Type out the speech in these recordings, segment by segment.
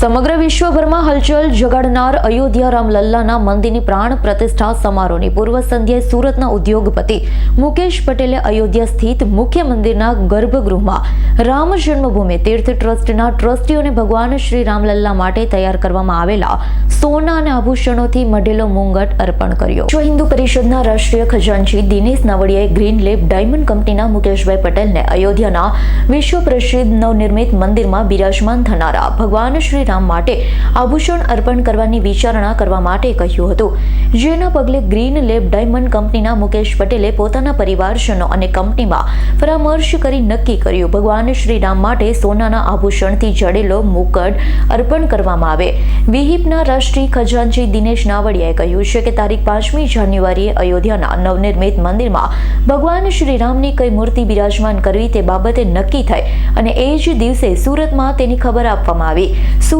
સમગ્ર વિશ્વભરમાં હલચલ જગાડનાર અયોધ્યા રામલલ્લાના મંદિરની પ્રાણ પ્રતિષ્ઠા સમારોહની પૂર્વ સંધ્યાએ સુરતના ઉદ્યોગપતિ મુકેશ પટેલે અયોધ્યા સ્થિત મુખ્ય મંદિરના ગર્ભગૃહમાં રામ જન્મભૂમિ તીર્થ ટ્રસ્ટના ટ્રસ્ટીઓને ભગવાન શ્રી રામલલ્લા માટે તૈયાર કરવામાં આવેલા સોના અને આભૂષણોથી મઢેલો મુંગટ અર્પણ કર્યો. વિશ્વ હિન્દુ પરિષદના રાષ્ટ્રીય ખજાનચી દિનેશ નાવડિયાએ ગ્રીન લેબ ડાયમંડ કંપનીના મુકેશભાઈ પટેલને અયોધ્યાના વિશ્વ પ્રસિદ્ધ નવનિર્મિત મંદિરમાં બિરાજમાન થનારા ભગવાન શ્રી રામ માટે આભૂષણ અર્પણ કરવાની વિચારણા કરવા માટે કહ્યું હતું. જેના પગલે ગ્રીન લેબ ડાયમંડ કંપનીના મુકેશ પટેલે પોતાના પરિવારજનો અને કંપનીમાં પરામર્શ કરી નક્કી કર્યું. ભગવાન શ્રી રામ માટે સોનાના આભૂષણથી જડેલો મુકટ અર્પણ કરવામાં આવે. વિહિપના રાષ્ટ્રીય ખજાનચી દિનેશ નાવડિયાએ કહ્યું છે કે તારીખ પાંચમી જાન્યુઆરીએ અયોધ્યાના નવનિર્મિત મંદિરમાં ભગવાન શ્રી રામની કઈ મૂર્તિ બિરાજમાન કરવી તે બાબતે નક્કી થઈ અને એ જ દિવસે સુરતમાં તેની ખબર આપવામાં આવી.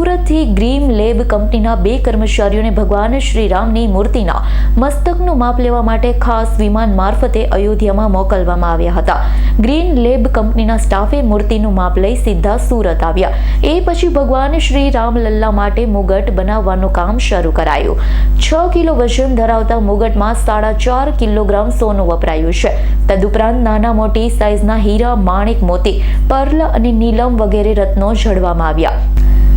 સુરતથી ગ્રીમ લેબ કંપનીના બે કર્મચારીઓને ભગવાન શ્રીરામની મૂર્તિના મસ્તકનું માપ લેવા માટે ખાસ વિમાન મારફતે અયોધ્યામાં મોકલવામાં આવ્યા હતા. ગ્રીન લેબ કંપનીના સ્ટાફે મૂર્તિનું માપ લઈ સીધા સુરત આવ્યા. એ પછી ભગવાન શ્રી રામલલ્લા માટે મુગટ બનાવવાનું કામ શરૂ કરાયું. છ કિલો વજન ધરાવતા મુગટમાં સાડા ચાર કિલોગ્રામ સોનું વપરાયું છે. તદુપરાંત નાના મોટી સાઇઝના હીરા, માણેક મોતી, પર્લ અને નીલમ વગેરે રત્નો જડવામાં આવ્યા.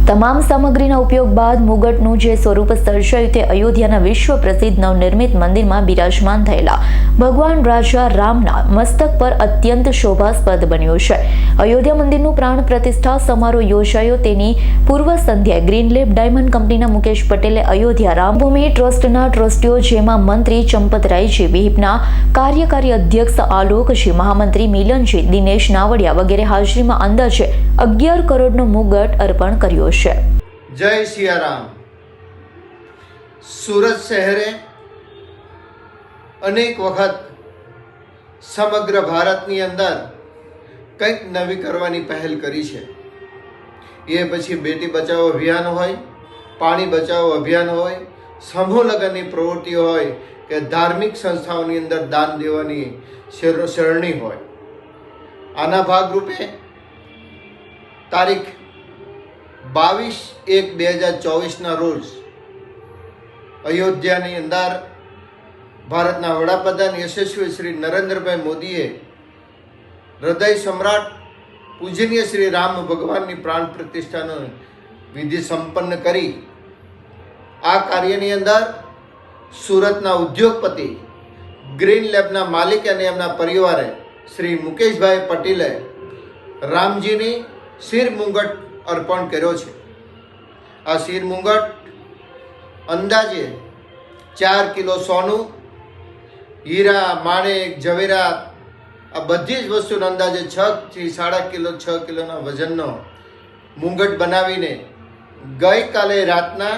તમામ સામગ્રીના ઉપયોગ બાદ મુગટનું જે સ્વરૂપ સર્જાયું તે અયોધ્યાના વિશ્વ પ્રસિદ્ધ નવનિર્મિત મંદિરમાં બિરાજમાન થયેલા ભગવાન રાજા રામના મસ્તક પર અત્યંત શોભાસ્પદ બન્યું છે. અયોધ્યા મંદિરનું પ્રાણ પ્રતિષ્ઠા સમારોહ યોજાયો તેની પૂર્વ સંધ્યાએ ગ્રીનલેબ ડાયમંડ કંપનીના મુકેશ પટેલે અયોધ્યા રામભૂમિ ટ્રસ્ટના ટ્રસ્ટીઓ જેમાં મંત્રી ચંપતરાયજી વિહિપના કાર્યકારી અધ્યક્ષ આલોકજી મહામંત્રી મિલનજી દિનેશ નાવડિયા વગેરે હાજરીમાં અંદાજે અગિયાર કરોડનો મુગટ અર્પણ કર્યો છે. જય સિયારામ. સુરત શહેરે અનેક વખત સમગ્ર ભારતની અંદર કંઈક નવી કરવાની પહેલ કરી છે. એ પછી બેટી બચાવો અભિયાન હોય, પાણી બચાવો અભિયાન હોય, સમૂહ લગ્નની પ્રવૃત્તિઓ હોય, કે ધાર્મિક સંસ્થાઓની અંદર દાન દેવાની શેર- શરણી હોય. આના ભાગરૂપે તારીખ બાવીસ એક બે હજાર ચોવીસના રોજ અયોધ્યાની અંદર ભારતના વડાપ્રધાન યશસ્વી શ્રી નરેન્દ્રભાઈ મોદીએ હૃદય સમ્રાટ પૂજનીય શ્રી રામ ભગવાનની પ્રાણ પ્રતિષ્ઠાનો વિધિ સંપન્ન કરી આ કાર્યની અંદર સુરતના ઉદ્યોગપતિ, ગ્રીન લેબના માલિક અને એમના પરિવારે શ્રી મુકેશભાઈ પટેલે રામજીની શિર મુંગટ અર્પણ કર્યો છે. આ શિર મુંગટ અંદાજે ચાર કિલો સોનું, હીરા, માણેક, ઝવેરા, આ બધી જ વસ્તુનો અંદાજે છ થી સાડા કિલો, છ કિલોના વજનનો મુંગટ બનાવીને ગઈકાલે રાતના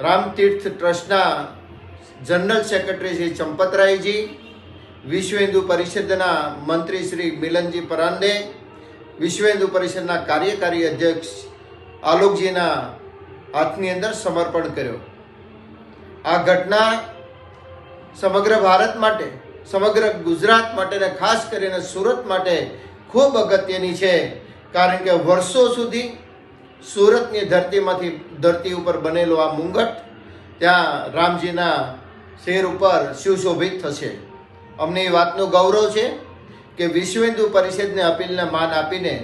રામતીર્થ ટ્રસ્ટના જનરલ સેક્રેટરી શ્રી ચંપતરાયજી, વિશ્વ હિન્દુ પરિષદના મંત્રી શ્રી મિલનજી પરાંદે વિશ્વ હિન્દુ પરિષદના કાર્યકારી અધ્યક્ષ આલોકજીના હાથની અંદર સમર્પણ કર્યો. આ ઘટના સમગ્ર ભારત માટે, સમગ્ર ગુજરાત માટે અને ખાસ કરીને સુરત માટે ખૂબ અગત્યની છે. કારણ કે વર્ષો સુધી સુરતની ધરતીમાંથી, ધરતી ઉપર બનેલો આ મુંગટ ત્યાં રામજીના શેર ઉપર સુશોભિત થશે. અમને એ વાતનું ગૌરવ છે. કે વિશ્વ હિન્દુ પરિષદને અપીલને માન આપીને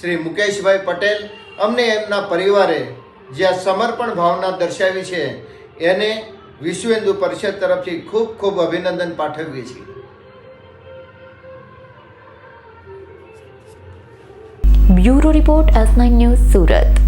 શ્રી મુકેશભાઈ પટેલ અમને એમના પરિવારે જ્યાં સમર્પણ ભાવના દર્શાવી છે, એને વિશ્વ હિન્દુ પરિષદ તરફથી ખૂબ ખૂબ અભિનંદન પાઠવીએ છીએ. Bureau report S nine news Surat.